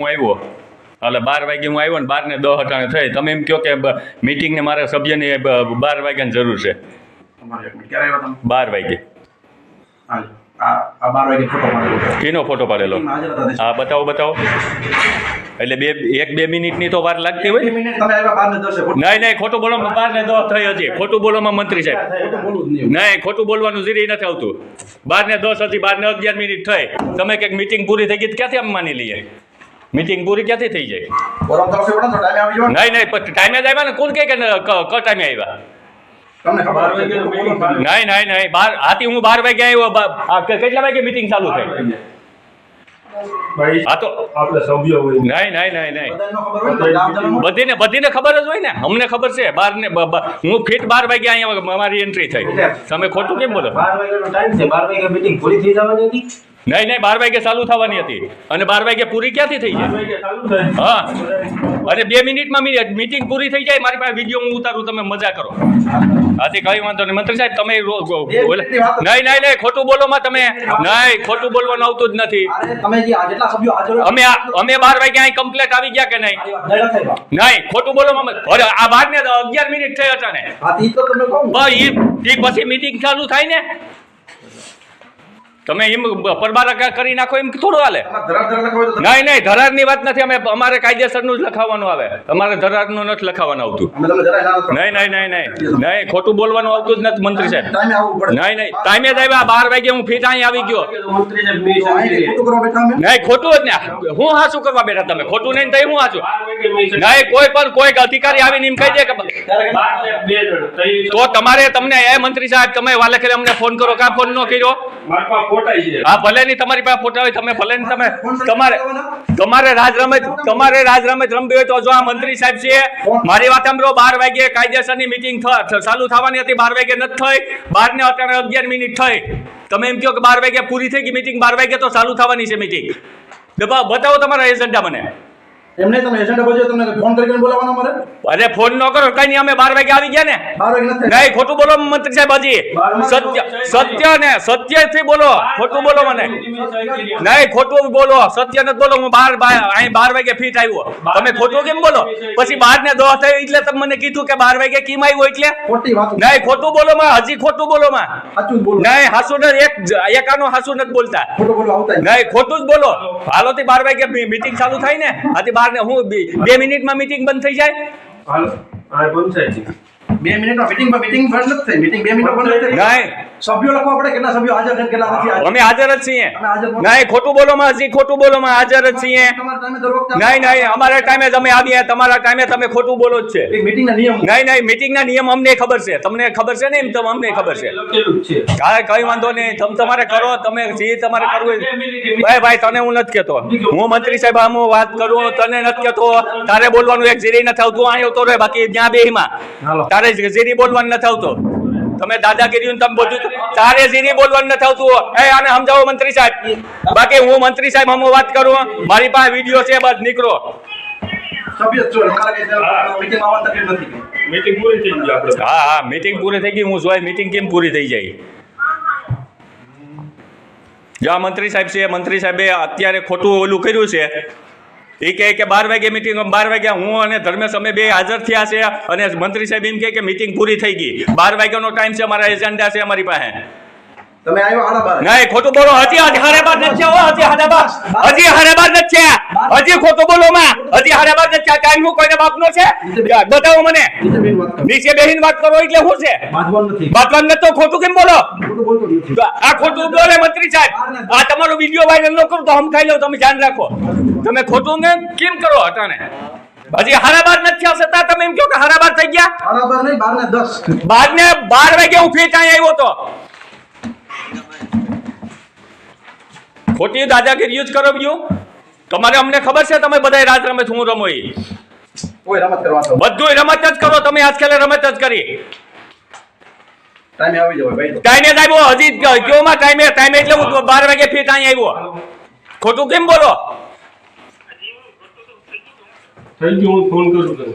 હું આવ્યો. એટલે બાર વાગે હું આવ્યો ને બાર ને દહ અટાણે થઈ. તમે એમ કહો કે મિટિંગને મારા સભ્યની બાર વાગ્યાની જરૂર છે. બાર વાગે એનો ફોટો પાડેલો. હા બતાવો બતાવો. એટલે બે એક બે મિનિટની તો વાર લાગતી હોય? નહીં નહીં ખોટું બોલવામાં બાર ને દસ થઈ હજી. ખોટું બોલવામાં મંત્રી સાહેબ. નહીં ખોટું બોલવાનું જીરી નથી આવતું. બાર ને દસ હજી બાર ને અગિયાર મિનિટ થઈ. તમે કંઈક મિટિંગ પૂરી થઈ ગઈ ક્યાંથી આમ માની લઈએ? મીટિંગ પૂરી ક્યાંથી થઈ જાય. નહીં નહીં પણ ટાઈમે જ આવ્યા ને? કોણ કહે કે ન- ક ક ટાઈમે આવ્યા. નહીં નહીં નહીં બાર આથી હું બાર વાગે આવ્યો કેટલા વાગે મીટિંગ ચાલુ થઈ? બધાને બધીને બધીને ખબર જ હોય ને? અમને ખબર છે બાર ને હું ફીટ બાર વાગે અહીંયા મારી એન્ટ્રી થઈ. તમે ખોટું કેમ બોલો? બાર વાગ્યાનો ટાઈમ છે. બાર વાગે મીટિંગ પૂરી થઈ જવાની હતી નહીં નહીં બાર વાગે ચાલુ થવાની હતી. અને બાર વાગે પૂરી ક્યાંથી થઈ જાય? હા. અને બે મિનિટમાં મિટિંગ પૂરી થઈ જાય મારી પાસે વીડિયો હું ઉતારું તમે મજા કરો. આથી કઈ વાંધો નહીં. મંત્રી સાહેબ તમે. નહીં નહીં નહીં ખોટું બોલોમાં તમે. નહીં ખોટું બોલવાનું આવતું જ નથી. અરે અમે અમે બાર વાગે અહીં કમ્પ્લેટ આવી ગયા કે નહીં? નહીં ખોટું બોલવામાં અરે આ બાર ને અગિયાર મિનિટ થઈ હતા ને હા, તો ઈ તો તમને કહું. બસ ઈ ઈ પછી મિટિંગ ચાલુ થાય ને? તમે એમ પરબારા કરી નાખો એમ થોડું હાલે. નહીં નહીં ધરાર ધરારની વાત નથી. અમે અમારે કાયદેસરનું જ લખાવવાનું આવે. અમારે ધરારનું નથી લખાવવાનું આવતું. ના નહીં નહીં નહીં નહીં. નહીં ખોટું બોલવાનું આવતું જ નથી મંત્રી સાહેબ. નહીં નહીં ટાઈમે જ આવ્યા. બાર વાગે હું ફીટ અહીં આવી ગયો. નહીં ખોટું જ ને. હું હાસું કરવા બેઠા તમે? ખોટું નહીં થઈ હું હાસું નહીં કોઈ પણ કોઈ અધિકારી આવીને એમ કહી દે કે ને તો તમારે તમને એ મંત્રી સાહેબ તમે વાલે અમને ફોન કરો. કા ફોન ન કર્યો? ફોટા છે. હા ભલે ની તમારી પાસે ફોટા હોય તમે ભલે ની તમે. તમારે તમારે રાજ રમત તમારે રાજ રમત રમવી હોય તો જો આ મંત્રી સાહેબ છે મારી વાત સાંભળો બાર વાગે કાયદેસરની મીટિંગ ચાલુ થવાની હતી બાર વાગે નથી થઈ. બાર ને અત્યારે અગિયાર મિનિટ થઈ. તમે એમ કહો કે બાર વાગે પૂરી થઈ ગઈ મીટિંગ બાર વાગે તો ચાલુ થવાની છે મીટિંગ બતાવો તમારા એજન્ડા મને. એમને તમે એજન્ટ આપો છો તમને ફોન કરીને બોલાવવાનો અમારે? અરે ફોન ન કરો કઈ નહીં અમે બાર વાગે આવી ગયા ને. બાર વાગે નથી. નહીં ખોટું બોલો મંત્રી સાહેબ હજી. સત્ય સત્ય ને સત્યથી બોલો ખોટું બોલો મને. નહીં ખોટું બોલો સત્ય નથી બોલો હું બાર અહીં બાર વાગે ફીટ આવ્યો. તમે ખોટું કેમ બોલો? પછી બાર ને દસ થયું એટલે તમે મને કીધું કે બાર વાગે કેમ આવ્યો એટલે? નહીં ખોટું બોલો માં હજી ખોટું બોલો માં. સાચું બોલો. નહીં હાસુ ને એક એકાનું હાસુ નથી બોલતા. ખોટું બોલવા આવતા નહીં ખોટું જ બોલો. હાલોથી બાર વાગે મીટિંગ ચાલુ થાય ને આથી ને હું બે. મિનિટમાં મિટિંગ બંધ થઈ જાય. હાલો હા બંધ થાય છે. બે મિનિટમાં મીટિંગમાં મીટિંગ બંધ નથી થઈ. મીટિંગ બે મિનિટ બંધ થઈ નહીં. સભ્યો લખવા પડે કેટલા સભ્યો હાજર છે કેટલા નથી હાજર. અમે હાજર જ છીએ. નહીં ખોટું બોલો માં હજી ખોટું બોલો માં હાજર જ છીએ. નહીં નહીં અમારા ટાઈમે તમે આવીએ. તમારા ટાઈમે તમે ખોટું બોલો જ છે. મીટિંગ ના નિયમ. નહીં નહીં મીટિંગના નિયમ અમને ખબર છે. તમને ખબર છે ને એમ તો અમને ખબર છે. કાંઈ કઈ વાંધો નહીં. તમે તમારે કરો તમે જે તમારે કરવું હોય. ભાઈ ભાઈ તને હું નથી કેતો. હું મંત્રી સાહેબ આમ વાત કરું તને નથી કેતો. તારે બોલવાનું એક જીરી નથી આવતું. અહીં તો રે બાકી ત્યાં બે માં તારે જીરી બોલવાનું નથી આવતો તમે દાદાગીરી તમે બધું તારે જીરી બોલવાનું નથી આવતું એ આને સમજાવો મંત્રી સાહેબ. બાકી હું મંત્રી સાહેબ હમ વાત કરું મારી પાસે વીડિયો છે બસ નીકળો. છો પૂરી થઈ ગઈ હા હા મીટિંગ પૂરી થઈ ગઈ. હું જોઈ મીટિંગ કેમ પૂરી થઈ જાય? જો આ મંત્રી સાહેબ છે મંત્રી સાહેબે અત્યારે ખોટું ઓલું કર્યું છે. એ કહે કે બાર વાગે મિટિંગ બાર વાગ્યા હું અને ધર્મેશ અમે બે હાજર થયા છે અને મંત્રી સાહેબ એમ કહે કે મિટિંગ પૂરી થઈ ગઈ. બાર વાગ્યાનો ટાઈમ છે અમારા એજન્ડા છે અમારી પાસે. તમે આવ્યો આડા નહીં ખોટું બોલો. હજી નથી હજી હારે બાર. હજી હારે બાર નથી હજી ખોટું બોલો માં. હજી હારે નથી ટાઈમ હું કોઈને બાપનો છે? બતાવો મને. નીચે બેહીન વાત કરો એટલે શું છે? બાતવાન તો ખોટું કેમ બોલો? આ ખોટું બોલે મંત્રી સાહેબ. આ તમારો વીડિયો વાયરલ ન કરો તો હમ ખાઈ લો તમે ધ્યાન રાખો. તમે ખોટું ને કેમ કરો હટાને? હજી હરાબાર નથી આવશે તા તમે એમ કહો કે હરાબાર થઈ ગયા? હરાબાર નહીં બાર ને દસ. બાર ને બાર વાગે હું ફીટ અહીં આવ્યો તો. ખોટી દાદાગીરી યુઝ કરો બીજું. તમારે અમને ખબર છે તમે બધા રાત રમે હું રમો એ રમત બધું રમત જ કરો તમે આજકાલ રમત જ કરી. ટાઈમે આવી જાવ ભાઈ. ટાઈમે આવ્યો હજી કયો માં ટાઈમે ટાઈમે એટલે હું બાર વાગે ફીટ અહીં આવ્યો ખોટું કેમ બોલો? થઈ ગયું હું ફોન કરું તને